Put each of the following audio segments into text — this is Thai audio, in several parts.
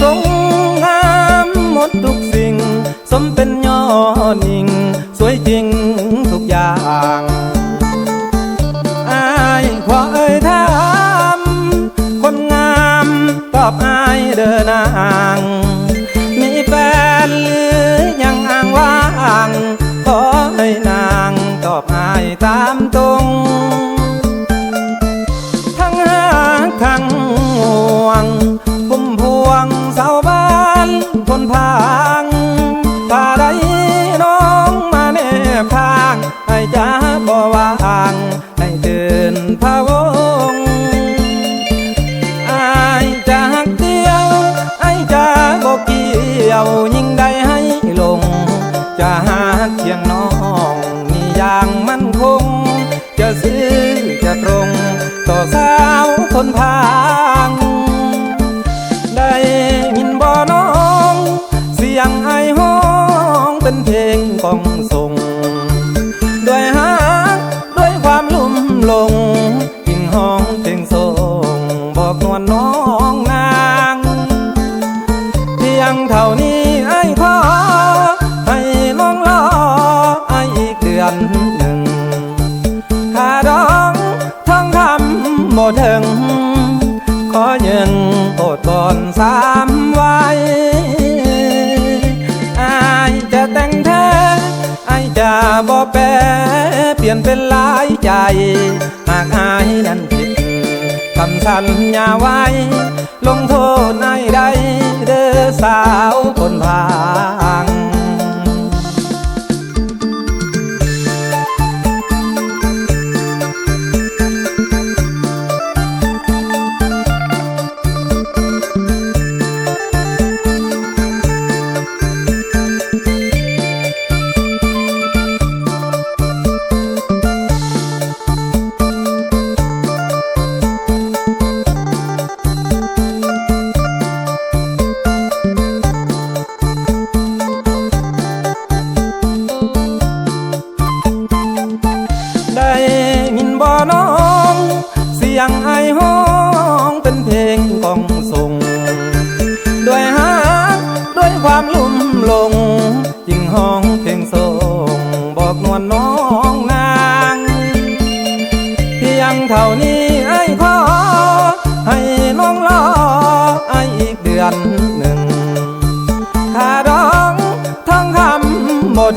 ทรงงามหมดทุกสิ่ง สมเป็นยอดหญิง สวยจริงทุกอย่างอายขอเอ่ยถามคนงามตอบอายเดินนางมีแฟนหรือยังอ้างว่าง ขอให้นางตอบอายตามตรง ดิ นหนึ่งถ้าร้องท่องคำบ่ถึง ขอยืนโอดก่อนสามไว้อายจะแต่งแท้อายจะบ่แปรเปลี่ยนเป็นหลายใจ หากอายนั้นผิดคำสัญญาไว้ ลงโทษนายใดเด้อสาวคนพา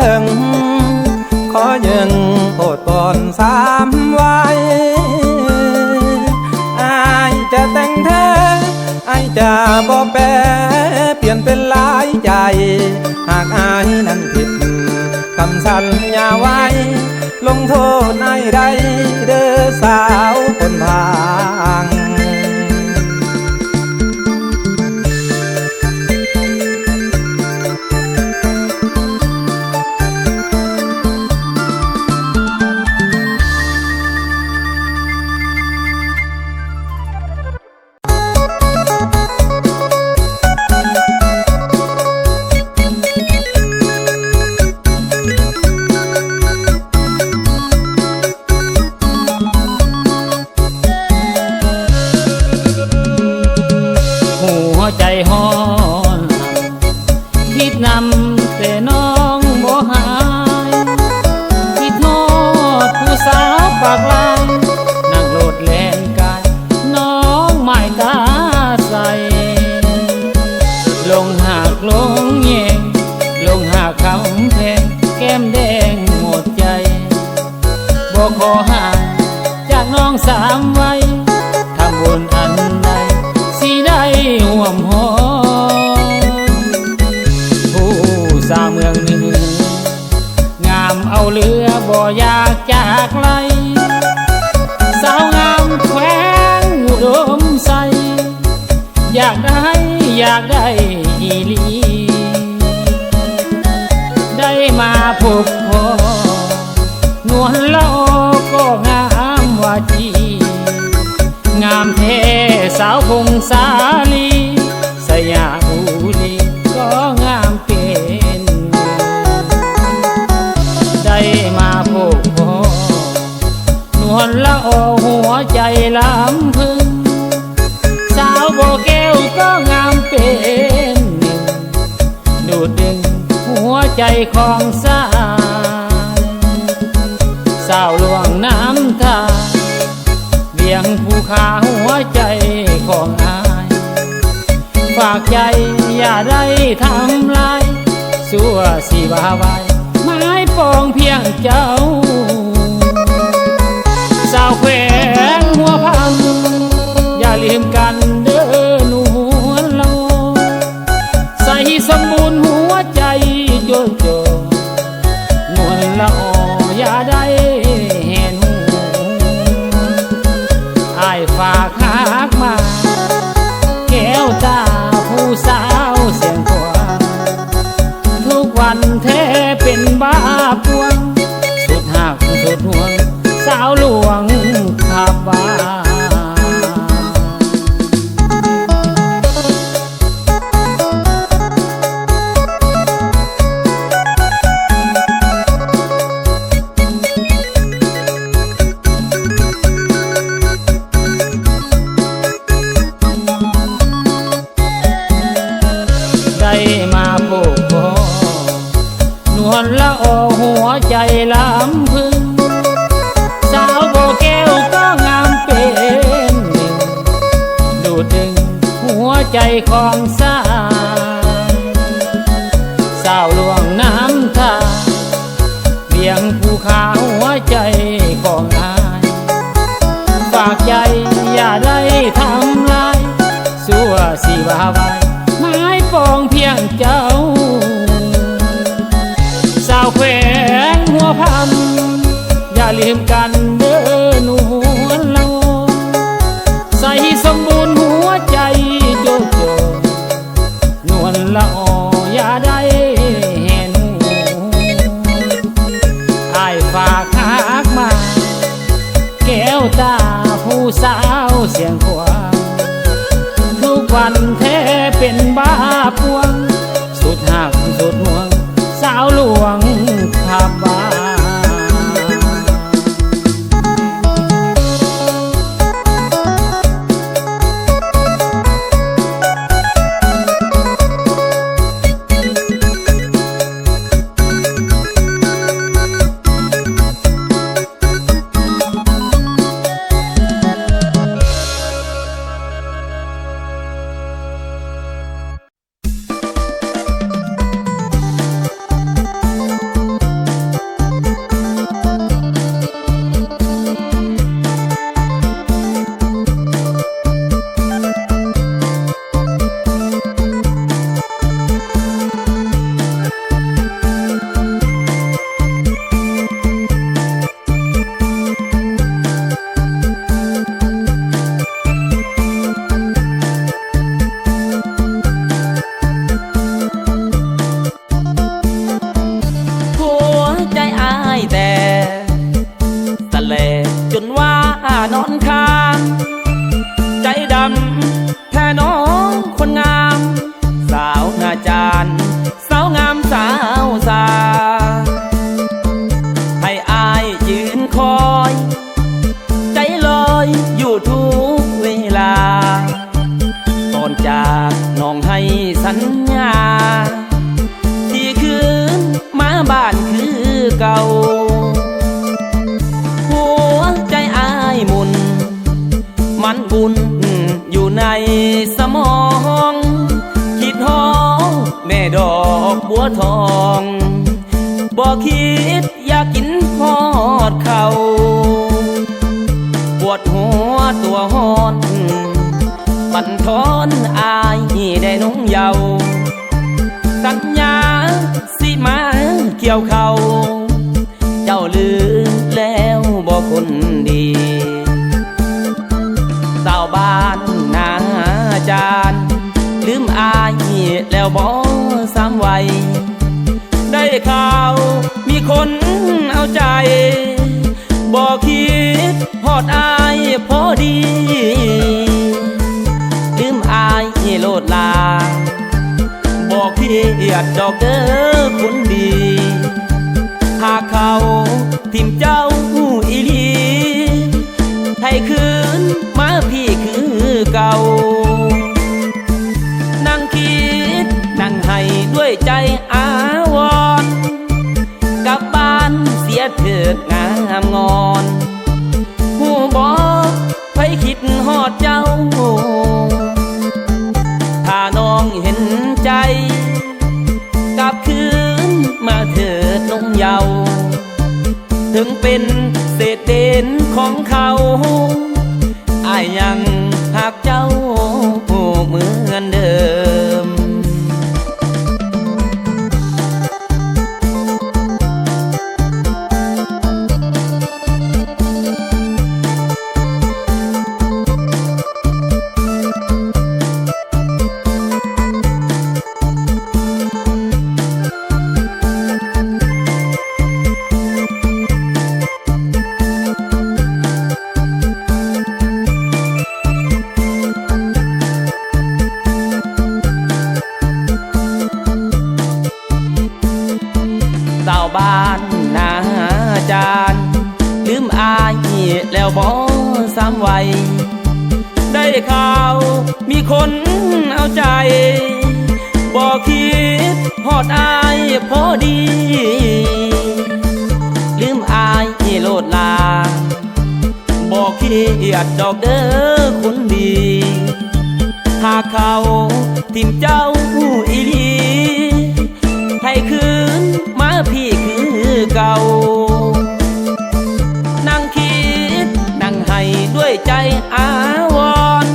ถึง ขอยืนโอดก่อนสามไว้อจะแต่งแท้อายจะบ่แปรเปลี่ยนเป็นหลายใจ หากไอนั้นผิดคำสัญญาไว้ ลงโทษนายใดเด้อสาวคนพา พงสาลี สยามูลีก็งามเป็นได้มาพบพอนวลละอหัวใจลำพึง สาวโบแก้วก็งามเป็นหนึ่งดูดดึงหัวใจของสา ของาย ฝากใจอย่าได้ทำลาย สัวสิวาไวไม้ปองเพียงเจ้า สาวเคว papo ฝุ่อยู่ในสมอง คิดห้องแม่ดอกบัวทองบอกคิดอยากกินพอดเขาปวดหัวตัวหอนบันทอนอายได้น้องเยาสัญญาสิมาเกี่ยวเขา จารย์ ลืมอายแล้วบอสามไวได้ข่าวมีคนเอาใจ บอกคิดพอดอายพอดี ลืมอายโลดลา บอกเพียดดอกเด้อคนดี หากเขาทิมเจ้าอีลีไทยคืนมาพี่คือเก่า ใจอาวรกลับบ้านเสียเถิดงามงอนียดดอกเด้อคนดี หากเขาทิมเจ้าอีลีให้คืนมาพี่คือเก่า นั่งคิด นั่งให้ด้วยใจอาวร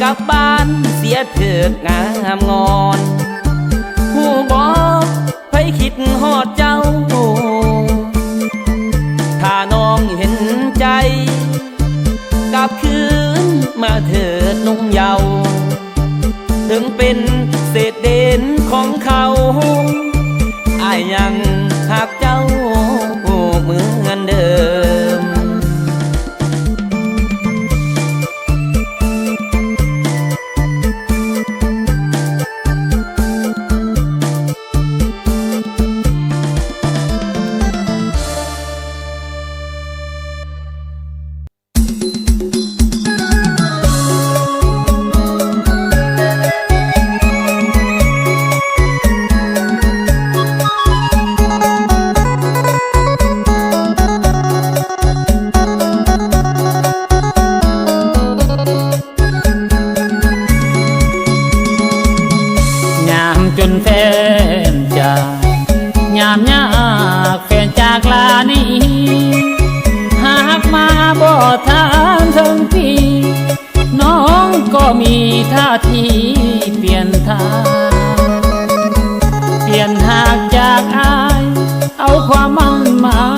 กลับบ้านเสียเถิดงามงอน ยยัง นจากลานี้ หากมาบ่ทานถึงปีน้องก็มีท่าทีเปลี่ยนทาง เปลี่ยนหากจากอาย เอาความมั่นหมาย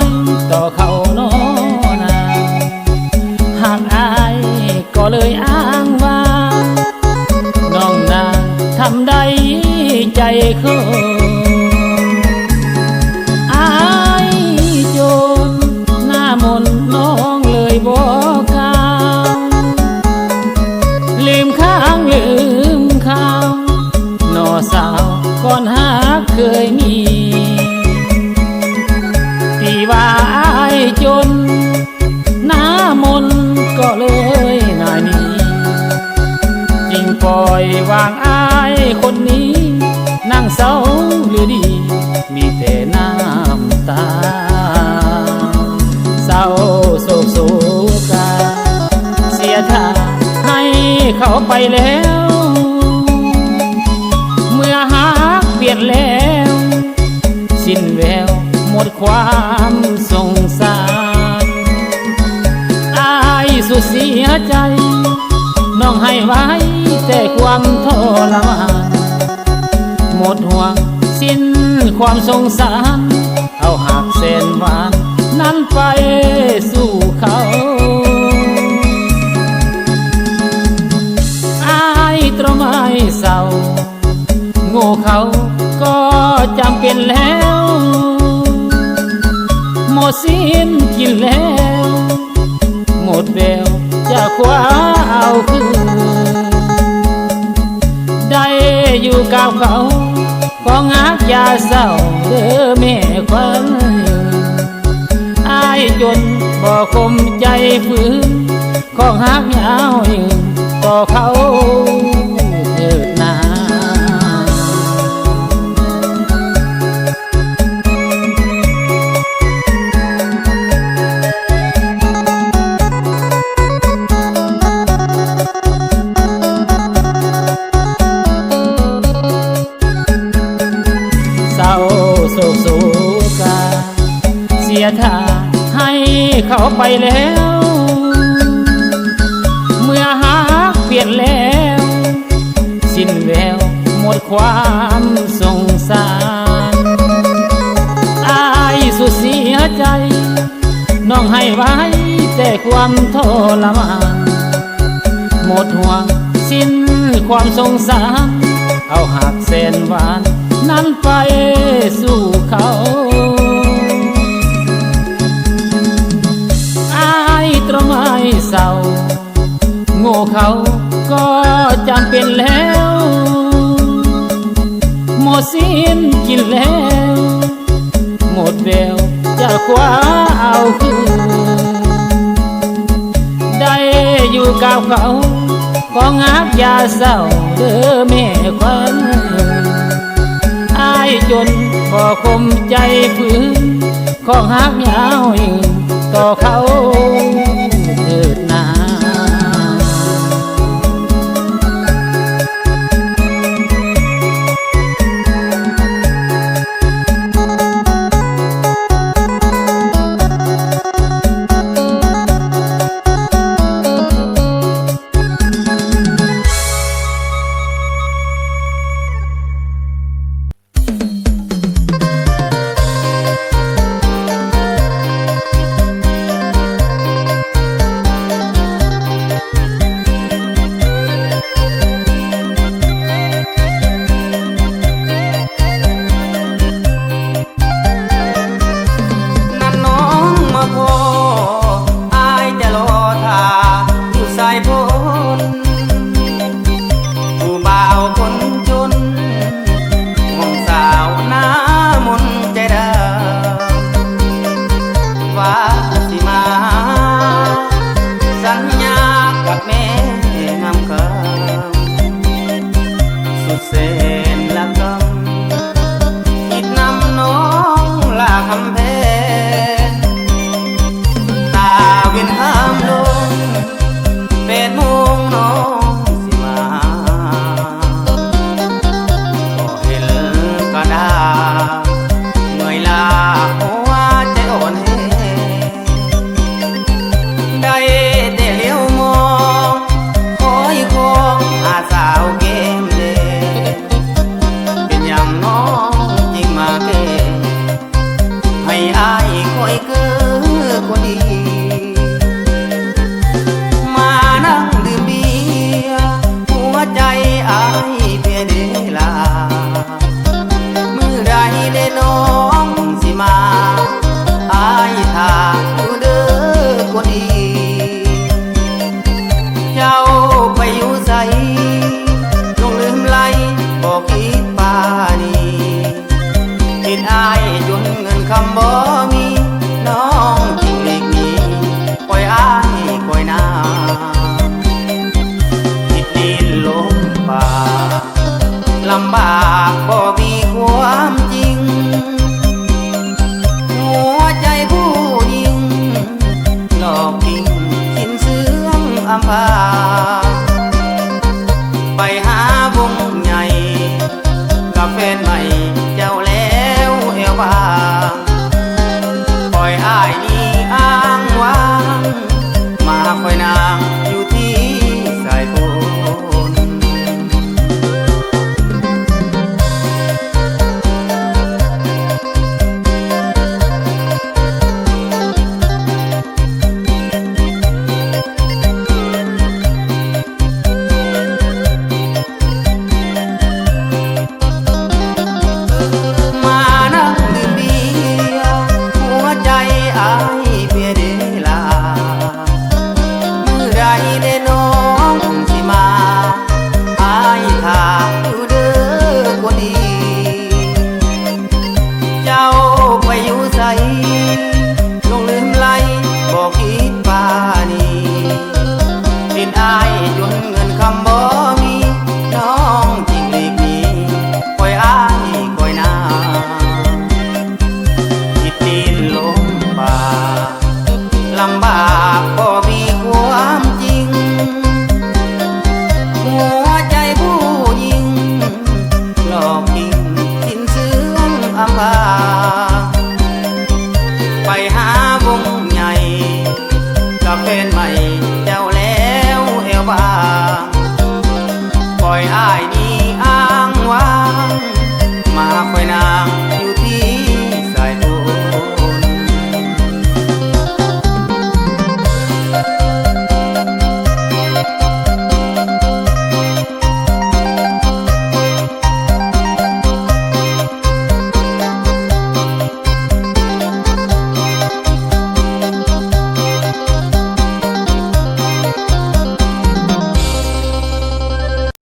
ก่อนหาเคยมีที่ว่าอายจน หน้ามนก็เลยนายนี้จึงปล่อยวางอายคนนี้ นั่งเศร้าหรือดี มีแต่น้ำตา เศร้าโศกโศกาเสียท่าให้เขาไปแล้ว ความสงสารอายสุดเสียใจ น้องให้ไว้แต่ความทรมานหมดห่วงสิ้นความสงสาร เอาหักเส้นหวานนั้นไปสู่เขาอายตรมายเศร้าโง่เขาก็จำเป็นแล้ว สิ้นกินแล้ว หมดแววจะคว้าเอาคืนได้อยู่กับเขาก็งักยาเศร้าเด้อแม่ควันอายจนบ่คมใจฝืนของหักยาวยืนต่อเขา ไปแล้ว เมื่อหาเปลี่ยนแล้ว สิ้นแววหมดความสงสารอายสุดเสียใจ น้องให้ไว้แต่ความทรมานหมดหวังสิ้นความสงสาร เอาหากแสนหวาน นั้นไปสู่เขา ตรงไม้เศร้า โง่เขาก็จำเป็นแล้ว หมดสิ้นกินแล้ว หมดแววจะคว้าเอาคืนได้อยู่กับเขาก็งักยาเศร้าเด้อแม่ควันอายจนพอคมใจฝืนของหักยาวต่อเขา I'm high.